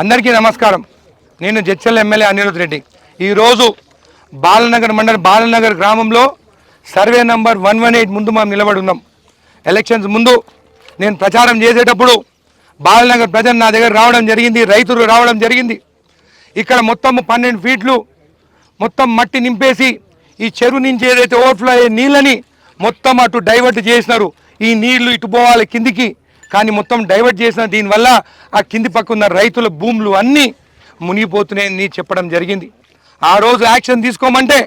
అందరికీ నమస్కారం. నేను జడ్చల్ ఎమ్మెల్యే అనిరుద్ రెడ్డి. ఈరోజు బాలనగర్ మండలం బాలనగర్ గ్రామంలో survey number one one eight ముందు మనం నిలబడి ఉన్నాం. ఎలక్షన్స్ ముందు నేను ప్రచారం చేసేటప్పుడు బాలనగర్ ప్రజలు నా దగ్గర రావడం జరిగింది రైతులు రావడం జరిగింది. ఇక్కడ మొత్తం పన్నెండు ఫీట్లు మొత్తం మట్టి నింపేసి ఈ చెరువు నుంచి ఏదైతే ఓవర్ఫ్లో అయ్యే నీళ్ళని మొత్తం అటు డైవర్ట్ చేసినారు. ఈ నీళ్ళు ఇటు పోవాలి కిందికి. కానీ మొత్తం డైవర్ట్ చేసిన దీనివల్ల ఆ కింది పక్క ఉన్న రైతుల భూములు అన్నీ మునిగిపోతున్నాయని చెప్పడం జరిగింది. ఆ రోజు యాక్షన్ తీసుకోమంటే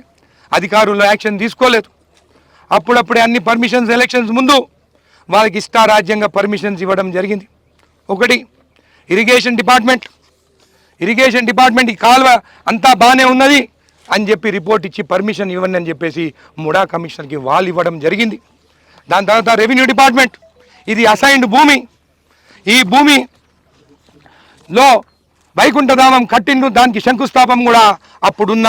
అధికారులు యాక్షన్ తీసుకోలేదు. అప్పుడప్పుడే అన్ని పర్మిషన్స్ ఎలక్షన్స్ ముందు వాళ్ళకి ఇష్టారాజ్యంగా పర్మిషన్స్ ఇవ్వడం జరిగింది. ఒకటి ఇరిగేషన్ డిపార్ట్మెంట్. ఇరిగేషన్ డిపార్ట్మెంట్ ఈ కాలువ అంతా బాగానే ఉన్నది అని చెప్పి రిపోర్ట్ ఇచ్చి పర్మిషన్ ఇవ్వండి అని చెప్పేసి ముడా కమిషనర్కి వాళ్ళు ఇవ్వడం జరిగింది. దాని తర్వాత రెవెన్యూ డిపార్ట్మెంట్. ఇది అసైన్డ్ భూమి. ఈ భూమి లో వైకుంఠధామం కట్టిండు దానికి శంకుస్థాపం కూడా అప్పుడున్న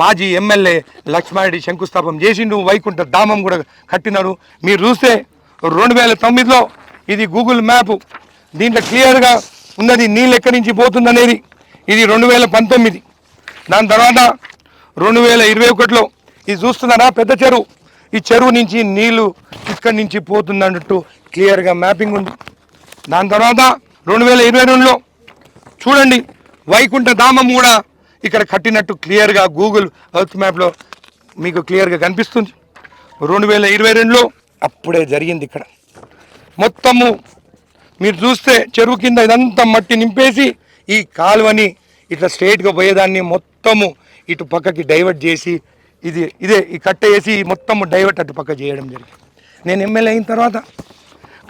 మాజీ ఎమ్మెల్యే లక్ష్మారెడ్డి శంకుస్థాపం చేసిండు వైకుంఠ ధామం కూడా కట్టినాడు మీరు చూస్తే రెండు వేల తొమ్మిదిలో ఇది గూగుల్ మ్యాప్. దీంట్లో క్లియర్గా ఉన్నది నీళ్ళు ఎక్కడి నుంచి పోతుందనేది. ఇది రెండు వేల పంతొమ్మిది. దాని తర్వాత రెండు వేల ఇరవై ఒకటిలో ఇది చూస్తున్నారా పెద్ద చెరువు? ఈ చెరువు నుంచి నీళ్ళు ఇక్కడి నుంచి పోతుందన్నట్టు క్లియర్గా మ్యాపింగ్ ఉంది. దాని తర్వాత రెండు వేల ఇరవై రెండులో చూడండి వైకుంఠ ధామం కూడా ఇక్కడ కట్టినట్టు క్లియర్గా గూగుల్ ఎర్త్ మ్యాప్లో మీకు క్లియర్గా కనిపిస్తుంది. రెండు వేల ఇరవై రెండులో అప్పుడే జరిగింది ఇక్కడ. మొత్తము మీరు చూస్తే చెరువు కింద ఇదంతా మట్టి నింపేసి ఈ కాలువని ఇట్లా స్ట్రేట్గా పోయేదాన్ని మొత్తము ఇటు పక్కకి డైవర్ట్ చేసి ఇది ఇదే ఈ కట్ట వేసి మొత్తం డైవర్ట్ అటు పక్క చేయడం జరిగింది. నేను ఎమ్మెల్యే అయిన తర్వాత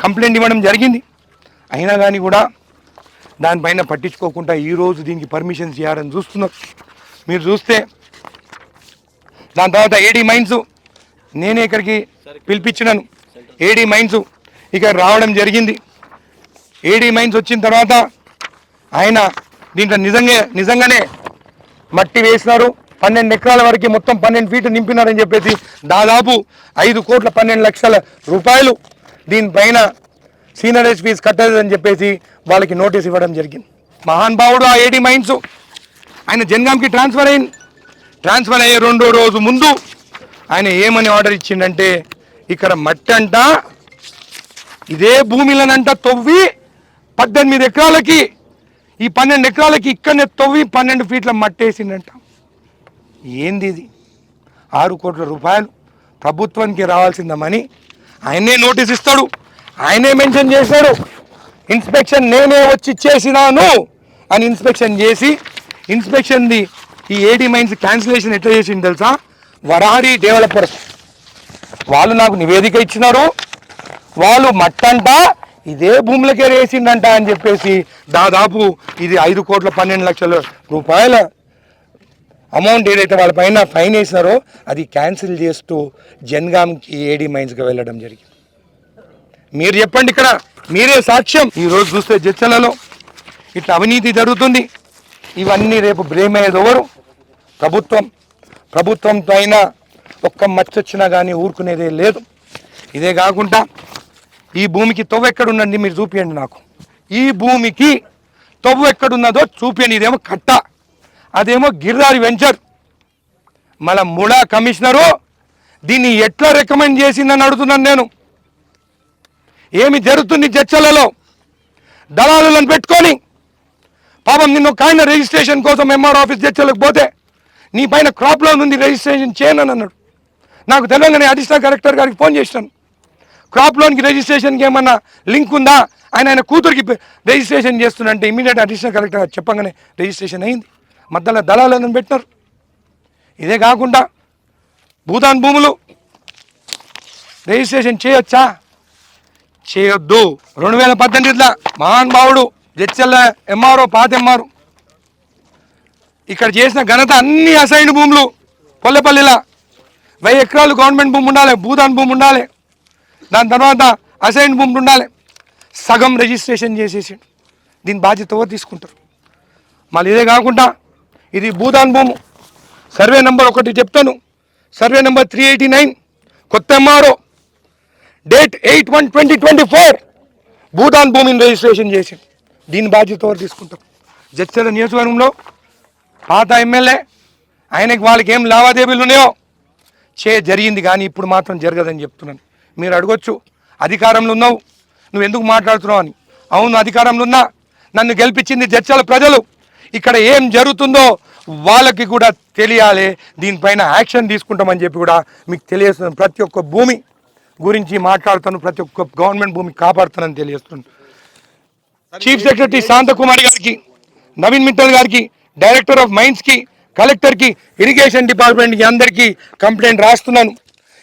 కంప్లైంట్ ఇవ్వడం జరిగింది. అయినా కానీ కూడా దానిపైన పట్టించుకోకుండా ఈరోజు దీనికి పర్మిషన్స్ ఇవ్వాలని చూస్తున్నారు మీరు చూస్తే దాని తర్వాత ఏడీ మైన్స్ నేనే ఇక్కడికి పిలిపించినాను. ఏడీ మైన్స్ ఇక్కడ రావడం జరిగింది. ఏడీ మైన్స్ వచ్చిన తర్వాత ఆయన దీంట్లో నిజంగా నిజంగానే మట్టి వేసినారు. పన్నెండు ఎకరాల వరకు మొత్తం పన్నెండు ఫీట్లు నింపినారని చెప్పేసి దాదాపు ఐదు కోట్ల పన్నెండు లక్షల రూపాయలు దీనిపైన సీనియరేజ్ ఫీజు కట్టలేదని చెప్పేసి వాళ్ళకి నోటీస్ ఇవ్వడం జరిగింది. మహాన్ భావుడు ఆ ఏడీ మైన్స్. ఆయన జన్గాంకి ట్రాన్స్ఫర్ అయింది. ట్రాన్స్ఫర్ అయ్యే రెండో రోజు ముందు ఆయన ఏమని ఆర్డర్ ఇచ్చిండంటే ఇక్కడ మట్టి అంట ఇదే భూమిలనంట తవ్వి పద్దెనిమిది ఎకరాలకి ఈ పన్నెండు ఎకరాలకి ఇక్కడనే తవ్వి పన్నెండు ఫీట్ల మట్టేసిందంట ఏంది ఇది? ఆరు కోట్ల రూపాయలు ప్రభుత్వానికి రావాల్సిందమని ఆయనే నోటీస్ ఇస్తాడు. ఆయనే మెన్షన్ చేశాడు. ఇన్స్పెక్షన్ నేనే వచ్చి చేసినాను అని ఇన్స్పెక్షన్ చేసి ఇన్స్పెక్షన్ది ఈ ఏడీ మైన్స్ క్యాన్సిలేషన్ ఎట్లా చేసింది తెలుసా? వరాడి డెవలపర్స్. వాళ్ళు నాకు నివేదిక ఇచ్చినారు. వాళ్ళు మట్టంట ఇదే భూములకే వేసిందంట అని చెప్పేసి దాదాపు ఇది ఐదు కోట్ల పన్నెండు లక్షల రూపాయల అమౌంట్ ఏదైతే వాళ్ళ పైన ఫైన్ వేసినారో అది క్యాన్సిల్ చేస్తూ జన్గామ్కి ఏడీ మైన్స్కి వెళ్ళడం జరిగింది. మీరు చెప్పండి ఇక్కడ మీరే సాక్ష్యం. ఈరోజు చూస్తే జడ్చలలో ఇట్లా అవినీతి జరుగుతుంది. ఇవన్నీ రేపు బ్లేమ్ అయ్యేది ఎవరు? ప్రభుత్వం. ప్రభుత్వంతో అయినా ఒక్క మచ్చ వచ్చినా కానీ ఊరుకునేదే లేదు. ఇదే కాకుండా ఈ భూమికి తొవ్వ ఎక్కడుందండి? మీరు చూపియండి నాకు. ఈ భూమికి తొవ్వ ఎక్కడున్నదో చూపియండి. ఇదేమో కట్ట. అదేమో గిరిదారి వెంచర్. మన ముడా కమిషనరు దీన్ని ఎట్లా రికమెండ్ చేసిందని అడుగుతున్నాను నేను. ఏమి జరుగుతుంది చర్చలలో? దళాలను పెట్టుకొని పాపం నిన్ను కాయన ఆయన రిజిస్ట్రేషన్ కోసం ఎంఆర్ ఆఫీస్ చర్చలకు పోతే నీ పైన క్రాప్ లోన్ ఉంది రిజిస్ట్రేషన్ చేయనని అన్నాడు. నాకు తెలంగాణ అడిషనల్ కలెక్టర్ గారికి ఫోన్ చేసినాను. క్రాప్ లోన్కి రిజిస్ట్రేషన్కి ఏమన్నా లింక్ ఉందా? ఆయన ఆయన కూతురికి రిజిస్ట్రేషన్ చేస్తున్నంటే ఇమీడియట్ అడిషనల్ కలెక్టర్ గారు చెప్పగానే రిజిస్ట్రేషన్ అయింది. మధ్యలో దళాలను పెట్టినారు? ఇదే కాకుండా భూదాన్ భూములు రిజిస్ట్రేషన్ చేయొచ్చా? చేయొద్దు. రెండు వేల పద్దెనిమిదిలో మహానుభావుడు జడ్చల్ల ఎంఆర్ఓ పాత ఎంఆర్ఓ. ఇక్కడ చేసిన ఘనత అన్ని అసైన్ భూములు కొల్లెపల్లిలా. వెయ్యి ఎకరాలు గవర్నమెంట్ భూమి ఉండాలి భూదాన్ భూమి ఉండాలి. దాని తర్వాత అసైన్ భూములు ఉండాలి. సగం రిజిస్ట్రేషన్ చేసేసి దీని బాధ్యత ఎవరు తీసుకుంటారు? మళ్ళీ ఇదే కాకుండా ఇది భూదాన్ భూము. సర్వే నెంబర్ ఒకటి చెప్తాను. Survey number three eighty nine కొత్త MRO date eight one twenty twenty four. Bhoodan భూమిని రిజిస్ట్రేషన్ చేసి దీని బాధ్యత ఎవరు తీసుకుంటాం జడ్చల నియోజకవర్గంలో పాత ఎమ్మెల్యే ఆయనకి వాళ్ళకి ఏం లావాదేవీలు ఉన్నాయో? చే జరిగింది కానీ ఇప్పుడు మాత్రం జరగదని చెప్తున్నాను. మీరు అడగొచ్చు. అధికారంలో ఉన్నావు. నువ్వు ఎందుకు మాట్లాడుతున్నావు అని. అవును అధికారంలో ఉన్నా. నన్ను గెలిపించింది జడ్చల ప్రజలు. ఇక్కడ ఏం జరుగుతుందో వాళ్ళకి కూడా తెలియాలి. దీనిపైన యాక్షన్ తీసుకుంటామని చెప్పి కూడా మీకు తెలియజేస్తున్నాను. ప్రతి ఒక్క భూమి గురించి మాట్లాడుతాను ప్రతి ఒక్క గవర్నమెంట్ భూమి కాపాడుతానని తెలియజేస్తున్నాను. చీఫ్ సెక్రటరీ శాంతకుమారి గారికి నవీన్ మిట్టల్ గారికి డైరెక్టర్ ఆఫ్ మైన్స్కి కలెక్టర్కి ఇరిగేషన్ డిపార్ట్మెంట్కి అందరికీ కంప్లైంట్ రాస్తున్నాను.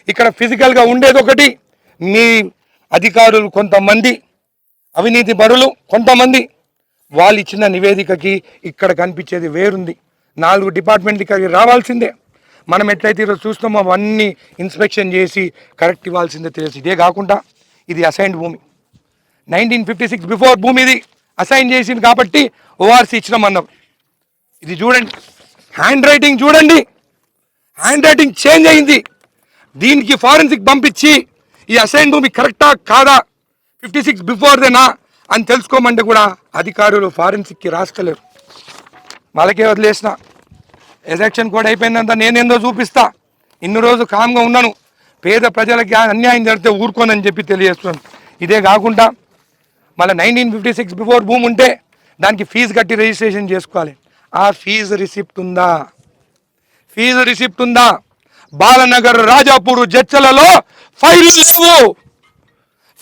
ఇక్కడ ఫిజికల్గా ఉండేది ఒకటి మీ అధికారులు కొంతమంది అవినీతి పరులు కొంతమంది వాళ్ళు ఇచ్చిన నివేదికకి ఇక్కడ కనిపించేది వేరుంది. నాలుగు డిపార్ట్మెంట్ ఇక్కడికి రావాల్సిందే. మనం ఎట్లయితే ఈరోజు చూస్తామో అవన్నీ ఇన్స్పెక్షన్ చేసి కరెక్ట్ ఇవ్వాల్సిందే తెలుసు ఇదే కాకుండా ఇది అసైన్డ్ భూమి. నైన్టీన్ ఫిఫ్టీ సిక్స్ బిఫోర్ భూమి ఇది అసైన్ చేసింది కాబట్టి ఓఆర్సీ ఇచ్చినాం అన్నాం ఇది చూడండి. హ్యాండ్ రైటింగ్ చూడండి. హ్యాండ్ రైటింగ్ చేంజ్ అయింది. దీనికి ఫారెన్సిక్ పంపించి ఈ అసైన్ భూమి కరెక్టా కాదా? ఫిఫ్టీ సిక్స్ బిఫోర్దేనా? అని తెలుసుకోమంటే కూడా అధికారులు ఫారెన్సిక్కి రాసుకోలేరు వాళ్ళకే వదిలేసిన. ఎలక్షన్ కూడా అయిపోయిందంతా నేనేందో చూపిస్తా. ఇన్ని రోజు కామ్గా ఉన్నాను. పేద ప్రజలకి అన్యాయం జరిగితే ఊరుకోనని చెప్పి తెలియజేస్తున్నాను. ఇదే కాకుండా మళ్ళీ నైన్టీన్ ఫిఫ్టీ సిక్స్ బిఫోర్ భూమి ఉంటే దానికి ఫీజు కట్టి రిజిస్ట్రేషన్ చేసుకోవాలి. ఆ ఫీజు రిసిప్ట్ ఉందా? ఫీజు రిసిప్ట్ ఉందా? బాలనగర్ రాజాపూర్ జడ్చలలో ఫైళ్ళు లేవు.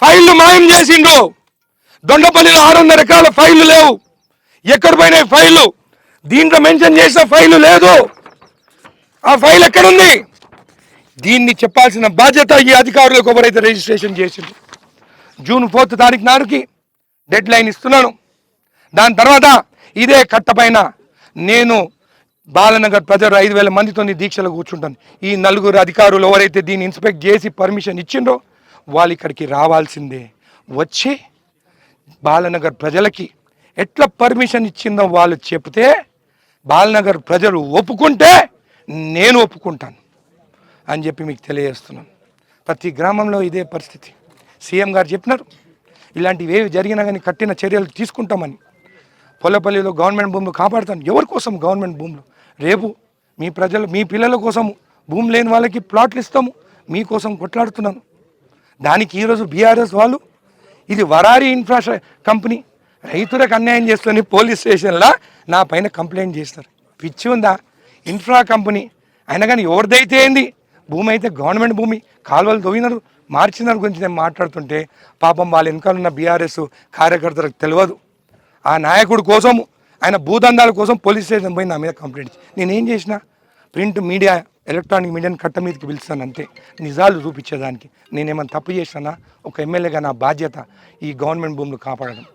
ఫైళ్ళు మాయం చేసిండు దొండపల్లిలో ఆరు వందల రకాల ఫైళ్ళు లేవు. ఎక్కడ పోయినాయి ఫైళ్ళు దీంట్లో మెన్షన్ చేసిన ఫైలు లేదు. ఆ ఫైల్ ఎక్కడుంది? దీన్ని చెప్పాల్సిన బాధ్యత ఈ అధికారులకు ఎవరైతే రిజిస్ట్రేషన్ చేసింది జూన్ ఫోర్త్ తారీఖు నాడుకి డెడ్ లైన్ ఇస్తున్నాను. దాని తర్వాత ఇదే కట్టపైన నేను బాలనగర్ ప్రజలు ఐదు వేల మందితో దీక్షలు కూర్చుంటాను. ఈ నలుగురు అధికారులు ఎవరైతే దీన్ని ఇన్స్పెక్ట్ చేసి పర్మిషన్ ఇచ్చిండ్రో వాళ్ళు ఇక్కడికి రావాల్సిందే. వచ్చి బాలనగర్ ప్రజలకి ఎట్లా పర్మిషన్ ఇచ్చిందో వాళ్ళు చెప్తే బాలనగర్ ప్రజలు ఒప్పుకుంటే నేను ఒప్పుకుంటాను అని చెప్పి మీకు తెలియజేస్తున్నాను. ప్రతి గ్రామంలో ఇదే పరిస్థితి. సీఎం గారు చెప్పినారు ఇలాంటివి ఏవి జరిగినా కానీ కఠిన చర్యలు తీసుకుంటామని. పొల్లపల్లిలో గవర్నమెంట్ భూములు కాపాడుతాను. ఎవరి కోసం గవర్నమెంట్ భూములు? రేపు మీ ప్రజలు మీ పిల్లల కోసం భూమి లేని వాళ్ళకి ప్లాట్లు ఇస్తాము. మీకోసం కొట్లాడుతున్నాను. దానికి ఈరోజు బీఆర్ఎస్ వాళ్ళు ఇది వరారి ఇన్ఫ్రాస్ట్ర కంపెనీ రైతులకు అన్యాయం చేస్తుంది పోలీస్ స్టేషన్లో నా పైన కంప్లైంట్ చేస్తారు పిచ్చి ఉందా? ఇన్ఫ్రా కంపెనీ అయినా కానీ ఎవరిదైతే ఏంది? భూమి అయితే గవర్నమెంట్ భూమి. కాలువలు తవ్వినారు. మార్చినారు గురించి నేను మాట్లాడుతుంటే పాపం వాళ్ళ వెనకాల ఉన్న బీఆర్ఎస్ కార్యకర్తలకు తెలియదు. ఆ నాయకుడి కోసం ఆయన భూదందాల కోసం పోలీస్ స్టేషన్ పోయి నా మీద కంప్లైంట్ నేనేం చేసిన? ప్రింట్ మీడియా ఎలక్ట్రానిక్ మీడియాని కట్ట మీదకి పిలుస్తాను అంతే. నిజాలు చూపించేదానికి. నేనేమైనా తప్పు చేసినా ఒక ఎమ్మెల్యేగా నా బాధ్యత ఈ గవర్నమెంట్ భూములు కాపాడడం.